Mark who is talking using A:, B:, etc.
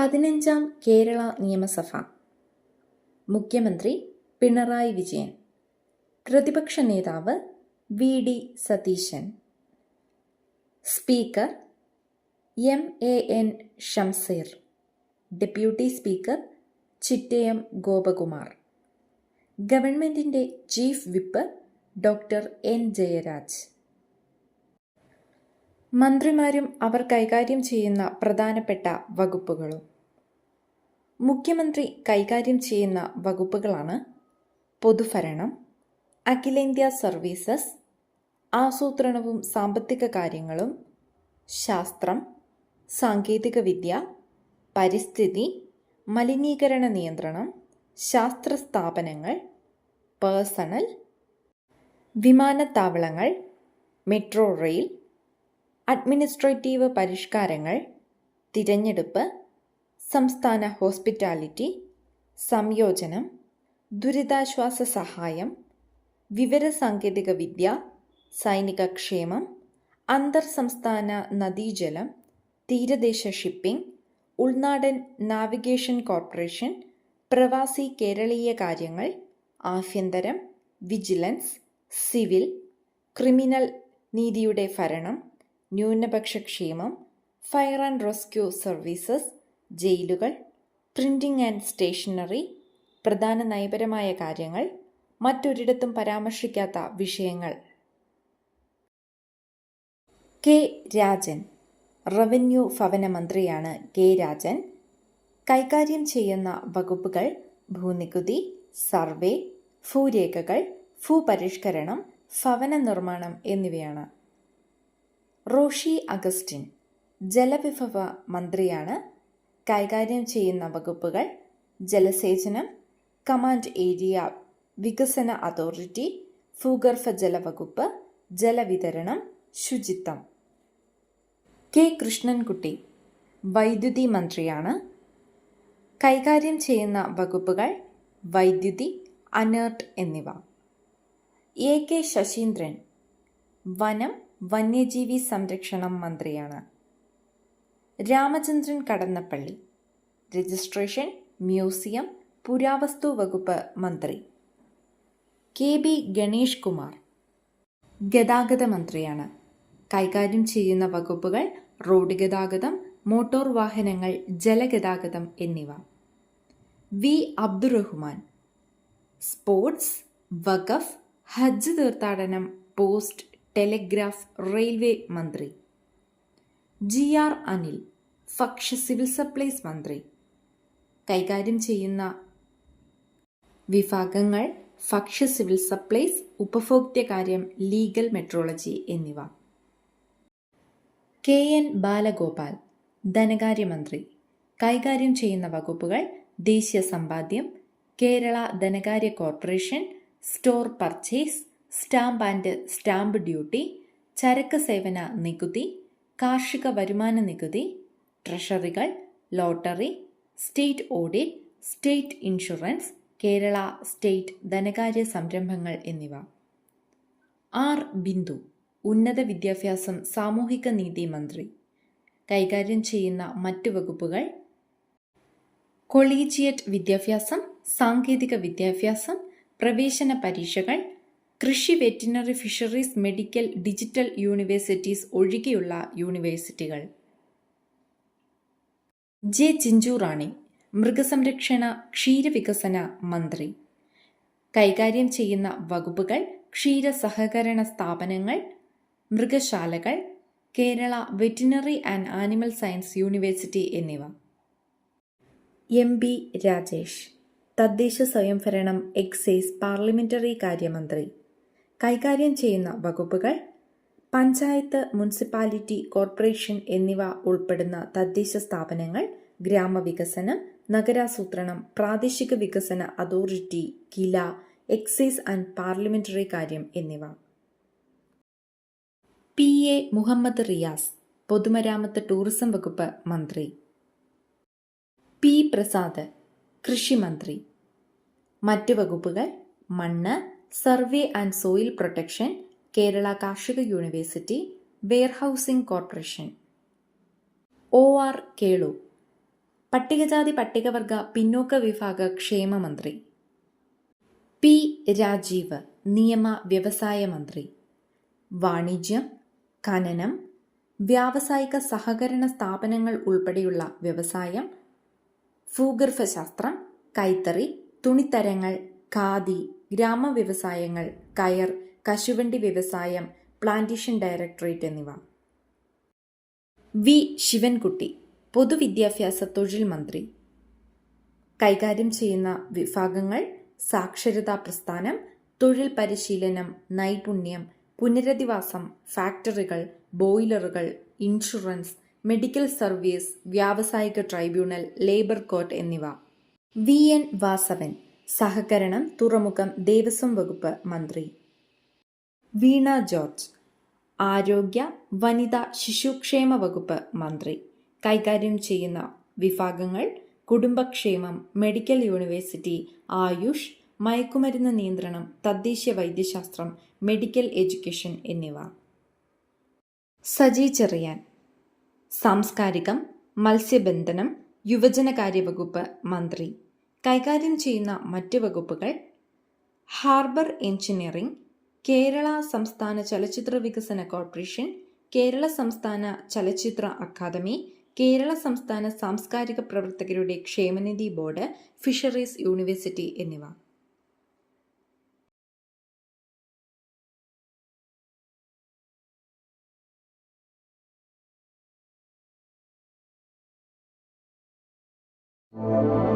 A: പതിനഞ്ചാം കേരള നിയമസഭ. മുഖ്യമന്ത്രി പിണറായി വിജയൻ. പ്രതിപക്ഷ നേതാവ് V D Satheesan. Speaker M A N Shamseer deputy speaker Chittayam Gopakumar. ഗവൺമെന്റിന്റെ chief whip doctor N Jayaraj. മന്ത്രിമാരും അവർ കൈകാര്യം ചെയ്യുന്ന പ്രധാനപ്പെട്ട വകുപ്പുകളും. മുഖ്യമന്ത്രി കൈകാര്യം ചെയ്യുന്ന വകുപ്പുകളാണ് പൊതുഭരണം അഖിലേന്ത്യാ സർവീസസ് ആസൂത്രണവും സാമ്പത്തിക കാര്യങ്ങളും ശാസ്ത്രം സാങ്കേതികവിദ്യ പരിസ്ഥിതി മലിനീകരണ നിയന്ത്രണം ശാസ്ത്ര സ്ഥാപനങ്ങൾ പേഴ്സണൽ വിമാനത്താവളങ്ങൾ മെട്രോ റെയിൽ അഡ്മിനിസ്ട്രേറ്റീവ് പരിഷ്കാരങ്ങൾ തിരഞ്ഞെടുപ്പ് സംസ്ഥാന ഹോസ്പിറ്റാലിറ്റി സംയോജനം ദുരിതാശ്വാസ സഹായം വിവര വിവരസാങ്കേതിക വിദ്യ സൈനിക ക്ഷേമം അന്തർ സംസ്ഥാന നദീജലം തീരദേശ ഷിപ്പിംഗ് ഉൾനാടൻ നാവിഗേഷൻ കോർപ്പറേഷൻ പ്രവാസി കേരളീയ കാര്യങ്ങൾ ആഭ്യന്തരം വിജിലൻസ് സിവിൽ ക്രിമിനൽ നീതിയുടെ ഭരണം ന്യൂനപക്ഷ ക്ഷേമം ഫയർ ആൻഡ് റെസ്ക്യൂ സർവീസസ് ജയിലുകൾ പ്രിന്റിംഗ് ആൻഡ് സ്റ്റേഷനറി പ്രധാന നയപരമായ കാര്യങ്ങൾ മറ്റൊരിടത്തും പരാമർശിക്കാത്ത വിഷയങ്ങൾ. കെ. രാജൻ റവന്യൂ ഭവന മന്ത്രിയാണ് കെ. രാജൻ. കൈകാര്യം ചെയ്യുന്ന വകുപ്പുകൾ ഭൂനികുതി സർവേ ഭൂരേഖകൾ ഭൂപരിഷ്കരണം ഭവന നിർമ്മാണം എന്നിവയാണ്. റോഷി അഗസ്റ്റിൻ ജലവിഭവ മന്ത്രിയാണ് കൈകാര്യം ചെയ്യുന്ന വകുപ്പുകൾ ജലസേചനം കമാൻഡ് ഏരിയ വികസന അതോറിറ്റി ഭൂഗർഭ ജലവകുപ്പ് ജലവിതരണം ശുചിത്വം. കെ. കൃഷ്ണൻകുട്ടി വൈദ്യുതി മന്ത്രിയാണ്. കൈകാര്യം ചെയ്യുന്ന വകുപ്പുകൾ വൈദ്യുതി അനേർട്ട് എന്നിവ. എ. കെ. ശശീന്ദ്രൻ വനം വന്യജീവി സംരക്ഷണം മന്ത്രിയാണ്. രാമചന്ദ്രൻ കടന്നപ്പള്ളി. രജിസ്ട്രേഷൻ മ്യൂസിയം പുരാവസ്തു വകുപ്പ് മന്ത്രി. K B Ganesh Kumar. ഗതാഗത മന്ത്രിയാണ്. കൈകാര്യം ചെയ്യുന്ന വകുപ്പുകൾ റോഡ് ഗതാഗതം മോട്ടോർ വാഹനങ്ങൾ ജലഗതാഗതം എന്നിവ. വി. അബ്ദുറഹ്മാൻ. സ്പോർട്സ് വഖഫ് ഹജ്ജ് തീർത്ഥാടനം പോസ്റ്റ് ടെലിഗ്രാഫ് റെയിൽവേ മന്ത്രി. ജി. ആർ. അനിൽ. ഭക്ഷ്യ സിവിൽ സപ്ലൈസ് മന്ത്രി. കൈകാര്യം ചെയ്യുന്ന വിഭാഗങ്ങൾ ഭക്ഷ്യ സിവിൽ സപ്ലൈസ് ഉപഭോക്തൃകാര്യം ലീഗൽ മെട്രോളജി എന്നിവ. കെ എൻ ബാലഗോപാൽ ധനകാര്യമന്ത്രി. കൈകാര്യം ചെയ്യുന്ന വകുപ്പുകൾ ദേശീയ സമ്പാദ്യം കേരള ധനകാര്യ corporation store purchase stamp and stamp duty ചരക്ക് സേവന നികുതി കാർഷിക വരുമാന നികുതി ട്രഷറികൾ lottery state audit state insurance Kerala state ധനകാര്യ സംരംഭങ്ങൾ എന്നിവ. ആർ. ബിന്ദു ഉന്നത വിദ്യാഭ്യാസം സാമൂഹിക നീതി മന്ത്രി. കൈകാര്യം ചെയ്യുന്ന മറ്റു വകുപ്പുകൾ. കൊളീജിയറ്റ് വിദ്യാഭ്യാസം സാങ്കേതിക വിദ്യാഭ്യാസം പ്രവേശന പരീക്ഷകൾ കൃഷി veterinary fisheries medical digital universities ഒഴികെയുള്ള യൂണിവേഴ്സിറ്റികൾ. ജെ ചിഞ്ചുറാണി മൃഗസംരക്ഷണ ക്ഷീരവികസന മന്ത്രി. കൈകാര്യം ചെയ്യുന്ന വകുപ്പുകൾ ക്ഷീര സഹകരണ സ്ഥാപനങ്ങൾ മൃഗശാലകൾ Kerala veterinary and animal science university എന്നിവ. എം ബി രാജേഷ് തദ്ദേശ സ്വയംഭരണം എക്സൈസ് പാർലമെന്ററി കാര്യമന്ത്രി. കൈകാര്യം ചെയ്യുന്ന വകുപ്പുകൾ പഞ്ചായത്ത് മുനിസിപ്പാലിറ്റി കോർപ്പറേഷൻ എന്നിവ ഉൾപ്പെടുന്ന തദ്ദേശ സ്ഥാപനങ്ങൾ ഗ്രാമവികസനം നഗരാസൂത്രണം പ്രാദേശിക വികസന authority Kila excise and parliamentary കാര്യം എന്നിവ. പി. എ. മുഹമ്മദ് റിയാസ് പൊതുമരാമത്ത് ടൂറിസം വകുപ്പ് മന്ത്രി. പി. പ്രസാദ് കൃഷി മന്ത്രി. മറ്റ് വകുപ്പുകൾ മണ്ണ് survey and soil protection Kerala കാർഷിക university warehousing corporation. O R Kelu പട്ടികജാതി പട്ടികവർഗ പിന്നോക്ക വിഭാഗ ക്ഷേമ മന്ത്രി. പി രാജീവ് നിയമ വ്യവസായ മന്ത്രി. വാണിജ്യം ഖനനം വ്യാവസായിക സഹകരണ സ്ഥാപനങ്ങൾ ഉൾപ്പെടെയുള്ള വ്യവസായം ഭൂഗർഭശാസ്ത്രം കൈത്തറി തുണിത്തരങ്ങൾ ഖാദി ഗ്രാമവ്യവസായങ്ങൾ കയർ കശുവണ്ടി വ്യവസായം പ്ലാന്റേഷൻ ഡയറക്ടറേറ്റ് എന്നിവ. വി. ശിവൻകുട്ടി പൊതുവിദ്യാഭ്യാസ തൊഴിൽ മന്ത്രി. കൈകാര്യം ചെയ്യുന്ന വിഭാഗങ്ങൾ സാക്ഷരതാ പ്രസ്ഥാനം തൊഴിൽ പരിശീലനം നൈപുണ്യം പുനരധിവാസം ഫാക്ടറികൾ ബോയിലറുകൾ ഇൻഷുറൻസ് മെഡിക്കൽ സർവീസ് വ്യാവസായിക ട്രൈബ്യൂണൽ ലേബർ കോർട്ട് എന്നിവ. വി. എൻ. വാസവൻ സഹകരണം തുറമുഖം ദേവസ്വം വകുപ്പ് മന്ത്രി. വീണ ജോർജ്. ആരോഗ്യ വനിതാ ശിശുക്ഷേമ വകുപ്പ് മന്ത്രി. കൈകാര്യം ചെയ്യുന്ന വിഭാഗങ്ങൾ കുടുംബക്ഷേമം മെഡിക്കൽ യൂണിവേഴ്സിറ്റി ആയുഷ് മയക്കുമരുന്ന് നിയന്ത്രണം തദ്ദേശീയ വൈദ്യശാസ്ത്രം മെഡിക്കൽ എഡ്യൂക്കേഷൻ എന്നിവ. സജി ചെറിയാൻ. സാംസ്കാരികം മത്സ്യബന്ധനം യുവജനകാര്യ വകുപ്പ് മന്ത്രി. കൈകാര്യം ചെയ്യുന്ന മറ്റു വകുപ്പുകൾ. ഹാർബർ എഞ്ചിനീയറിംഗ് കേരള സംസ്ഥാന ചലച്ചിത്ര വികസന കോർപ്പറേഷൻ കേരള സംസ്ഥാന ചലച്ചിത്ര അക്കാദമി കേരള സംസ്ഥാന സാംസ്കാരിക പ്രവർത്തകരുടെ ക്ഷേമനിധി ബോർഡ് ഫിഷറീസ് യൂണിവേഴ്സിറ്റി എന്നിവ
B: Thank you.